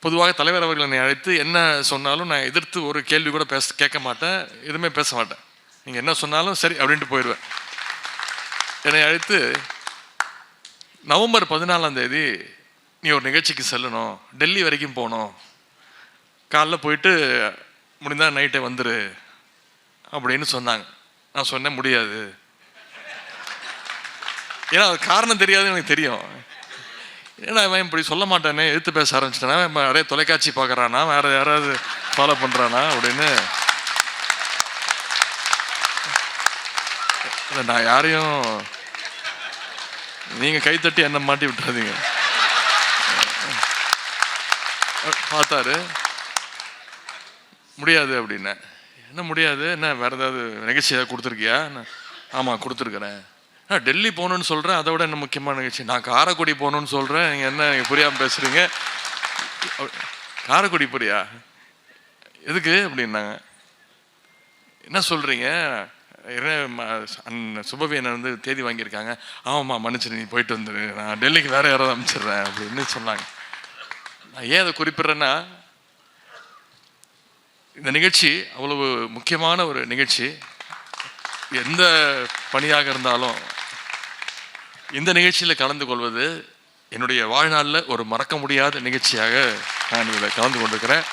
பொதுவாக தலைவர் அவர்கள் என்னை அழைத்து என்ன சொன்னாலும் நான் எதிர்த்து ஒரு கேள்வி கூட பேச கேட்க மாட்டேன். எதுவுமே பேச மாட்டேன். நீங்கள் என்ன சொன்னாலும் சரி அப்படின்ட்டு போயிடுவேன். என்னை அழைத்து நவம்பர் பதினாலாம் தேதி நீ ஒரு நிகழ்ச்சிக்கு செல்லணும். டெல்லி வரைக்கும் போகணும். காலைல போயிட்டு முடிந்தால் நைட்டே வந்துரு அப்படின்னு சொன்னாங்க. நான் சொன்னேன் முடியாது. ஏன்னா அது காரணம் தெரியாது எனக்கு தெரியும். ஏன்னா அவன் இப்படி சொல்ல மாட்டானே எடுத்து பேச ஆரம்பிச்சிட்டானா இப்போ நிறைய தொலைக்காட்சி பார்க்குறானா வேற யாராவது ஃபாலோ பண்ணுறானா அப்படின்னு. இல்லை நான் யாரையும் நீங்கள் கைத்தட்டி என்ன மாட்டி விட்டுறாதீங்க. பார்த்தாரு. முடியாது அப்படின்னேன் என்ன முடியாது? என்ன வேறு ஏதாவது நிகழ்ச்சி ஏதாவது கொடுத்துருக்கியா? ஆமாம் கொடுத்துருக்குறேன். டெல்லி போகணுன்னு சொல்கிறேன் அதை விட என்ன முக்கியமான நிகழ்ச்சி? நான் காரைக்குடி போகணுன்னு சொல்கிறேன் நீங்கள் என்ன நீங்கள் புரியாமல் பேசுகிறீங்க காரைக்குடி புரியா எதுக்கு அப்படின்னாங்க. என்ன சொல்கிறீங்க சுபவி என்ன வந்து தேதி வாங்கியிருக்காங்க. ஆமாம்மா மன்னிச்சிரு நீ போயிட்டு வந்துரு. நான் டெல்லிக்கு வேற யாராவது அனுப்பிச்சிடுறேன் அப்படின்னு சொன்னாங்க. நான் ஏன் அதை குறிப்பிட்றேன்னா இந்த நிகழ்ச்சி அவ்வளவு முக்கியமான ஒரு நிகழ்ச்சி. எந்த பணியாக இருந்தாலும் இந்த நிகழ்ச்சியில் கலந்து கொள்வது என்னுடைய வாழ்நாளில் ஒரு மறக்க முடியாத நிகழ்ச்சியாக நான் இதில் கலந்து கொண்டிருக்கிறேன்.